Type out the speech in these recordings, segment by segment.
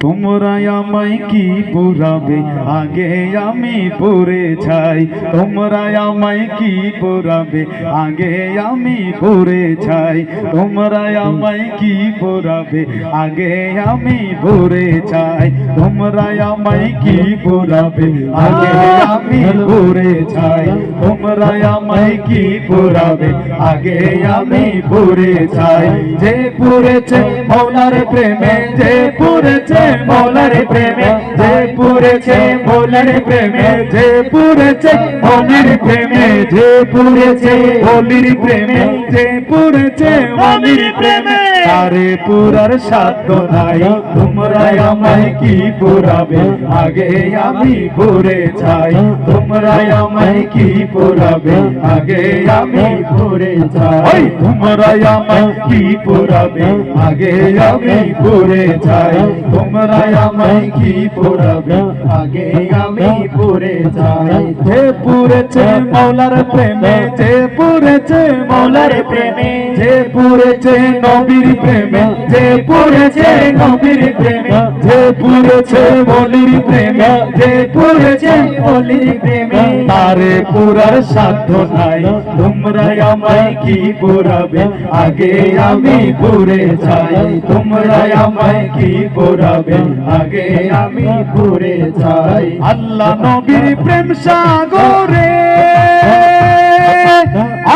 তোমরা আমায় কি পুরাবে আগে আমি পড়ে ছাই তোমরা আমায় কি পুরাবে আগে আমি পড়ে ছাই তোমরা আমায় কি পুরাবে আগে আমি পড়ে ছাই তোমরা আমায় কি পুরাবে আগে আমি পড়ে ছাই তোমরা আমায় কি পুরাবে আগে আমি পড়ে ছাই যে পুরেছে মৌলার প্রেমে, যে পুরেছে মৌলার প্রেমে যে পুরেছে মৌলার প্রেমে যে পুরেছে মনির প্রেমে যে পুরেছে হোলির প্রেমে যে পুরেছে মনির প্রেমে। তারে পুরার সাধ্য নাই। তোমরা আমায় কি পুরাবে? আগে আমি পুরে চাই তোমরা আমায় কি পুরাবে? আগে আমি পুরে চাই তোমরা আমায় কি পুরাবে? আগে আমি পুরে চাই তোমরা আমায় কি পুরাবে? আগে আমি পুরে চাই যে পুরেছে মৌলার প্রেমে, যে পুরেছে মৌলার প্রেমে, যে পুরেছে নবীর প্রেমে, যে পুরেছে নবীর প্রেমে, যে পুরেছে বলির প্রেমে, যে পুরেছে বলির প্রেমে, তারে পুরার সাধ্য নাই। তোমরা আমায় কি পুরাবে আগে আমি পুরে চাই তোমরা আমায় কি পুরাবে আগে আমি পুরে চাই আল্লাহ নবীর প্রেম সাগরে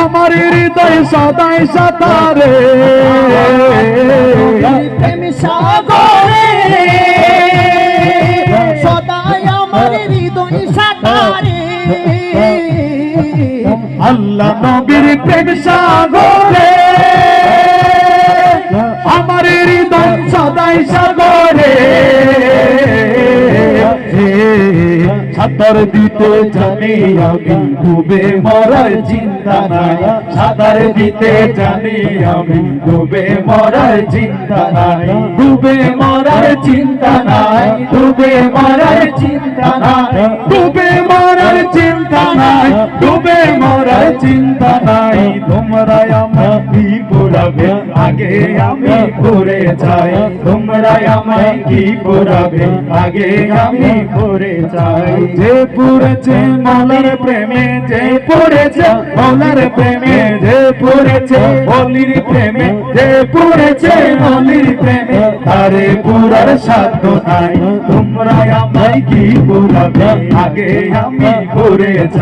আমার হৃদয় সদাই সাতারে। প্রেম সাগরে সদাই আমার হৃদয় সাতারে। আল্লাহ নবীর প্রেম সাঁতার দিতে জানি আমি, ডুবে মরার চিন্তা নাই। সাঁতার দিতে জানি আমি, ডুবে মরার চিন্তা নাই। ডুবে মরার চিন্তা নাই, ডুবে মরার চিন্তা নাই। ডুবে মরার চিন্তা নাই। ডুবে মরার চিন্তা নাই। তোমরা আমায় কি পুরাবে আগে আমি করে যাই তোমরা আমায় কি পুরাবে আগে আমি করে যাই যে পুরেছে মলার প্রেমে, যে পড়েছে মলার প্রেমে, যে পুরেছে বলির প্রেমে, যে পড়েছে বলির প্রেমে, তারে পুরার সাধ্য নাই। তোমরা আমায় কি পুরাবে আগে আমি করে যাই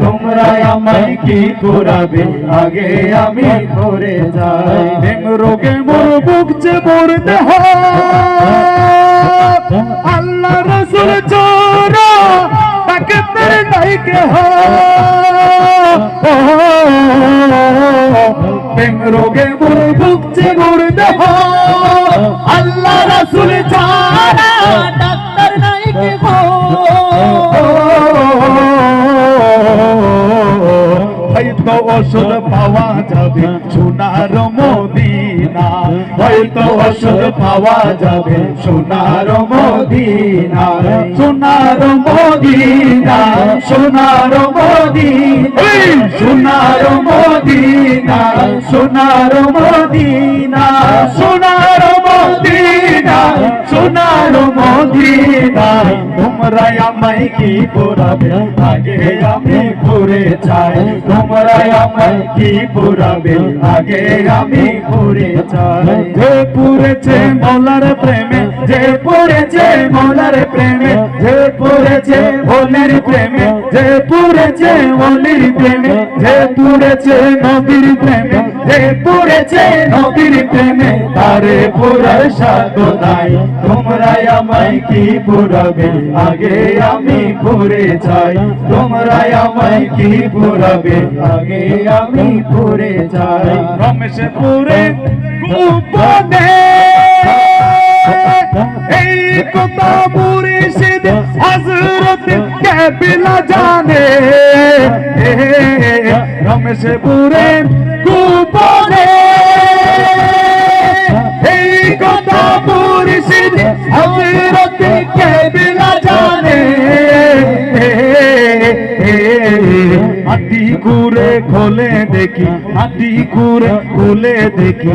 তোমরা আমায় কি পুরাবে আগে আমি করে যাই। প্রেম রোগে মোর বুকছে মোর দেহ আল্লাহ রসুল চোরা তাকে তেরে নাই কে হো প্রেম রোগে মোর আল্লাহ ছাড়া ডাক্তার কে হয়তো ওষুধ পাওয়া যাবে সোনার মদিনা। হয়তো ওষুধ পাওয়া যাবে সোনার মদিনা। সোনার মদিনা সোনার মদিনা সোনার মদিনা সোনার মদিনা, সোনার মদিনা তোমরা পুরেছে মলার প্রেমে, যে পুরেছে মলার প্রেমে, যে পুরেছে হোলির প্রেমে, যে পুরেছে হোলির প্রেমে, যে পুরেছে নবীর প্রেমে যে পুরেছে নবীর প্রেমে তারে পুরার সাধ্য নাই তোমরা আমায় কি পুরাবে আগে আমি পুরে চাই তোমরা আমায় কি পুরাবে আগে আমি পুরে চাই রমেশ পুরে গোপনে এই কথা মুর্শিদ হজরত কেবিলা জানে রমেশ পুরে এই কথা মুর্শিদ হজরত কেবিলা জানে। মাটি ঘুরে খোলে দেখি মাটি কুড়ে খুলে দেখি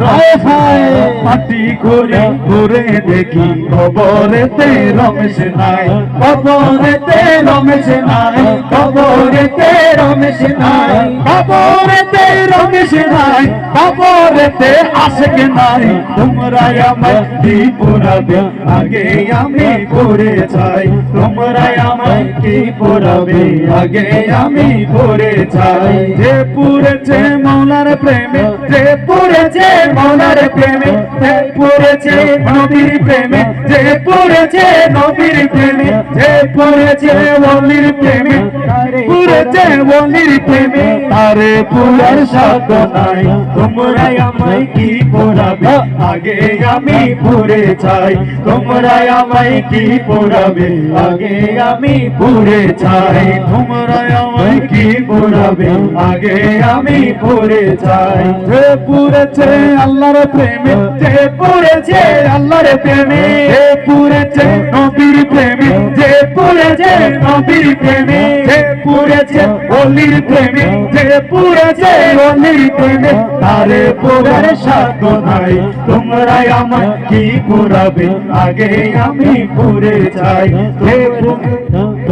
নাই। মাটি খুলে ঘুরে দেখি কবরেতে রমেশ নাই। কবরেতে রমেশ নাই। কবরেতে রমেশ নাই। কবরেতে রমেশ নাই। কবরেতে আশেক নাই। তোমরা আমায় কি পুরাবে আগে আমি পড়ে চাই তোমরা আমায় কি পুরাবে আগে আমি পড়ে চাই। যে পুরেছে মৌলার প্রেমে যে পুরেছে মৌলার প্রেমে যে পুরেছে নবীর প্রেমে যে পুরেছে নবীর প্রেমে যে পুরেছে বলির প্রেমে পুরেছে বলির প্রেমে, তারে পুরার সাধ্য নাই। তোমরা আমায় কি পোড়াবে? আগে আমি পুরে চাই। তোমরা আমায় কি পোড়াবে? আগে আমি পুরে চাই। তোমরা আমায় কি পোড়াবে আগে আমি পুরে চাই যে পুরেছে আল্লাহর প্রেমে যে পুরেছে আল্লাহর প্রেমে। যে পুরেছে নবীর প্রেমে যে পুরেছে নবীর প্রেমে। যে পুরেছে অলির প্রেমে যে পুরেছে অলির প্রেমে। তারে পুরার সাধ্য নাই তোমরা আমার কি পুরাবে আগে আমি পুরে চাই হে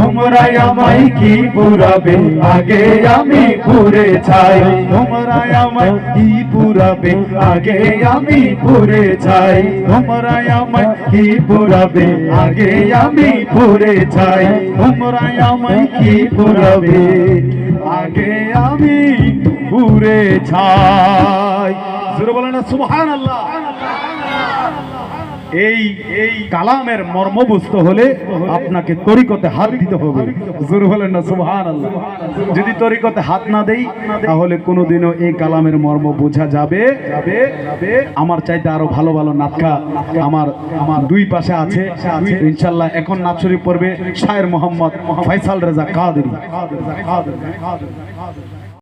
তোমরা আমায় কি পুরাবে? আগে আমি পুরে চাই তোমরা আমায় কি পুরাবে? আগে আমি পুরে চাই তোমরা আমায় কি পুরাবে? আগে আমি পুরে চাই তোমরা আমায় কি পুরাবে? আগে আমি পুরে চাই জোরে বলেন সুবহানাল্লাহ। এই কালামের মর্ম বুঝতে হলে আপনাকে তরিকতে হাত দিতে হবে। জোর হলেন না আল্লাহ যদি তরিকতে হাত না দেই, তাহলে কোনোদিনও এই কালামের মর্ম বোঝা যাবে। আমার চাইতে আরও ভালো ভালো নাটকা আমার আমার দুই পাশে আছে। ইনশাল্লাহ এখন নাচ শরীফ পড়বে শায়ের মোহাম্মদ ফয়সাল রেজা কাদেরি।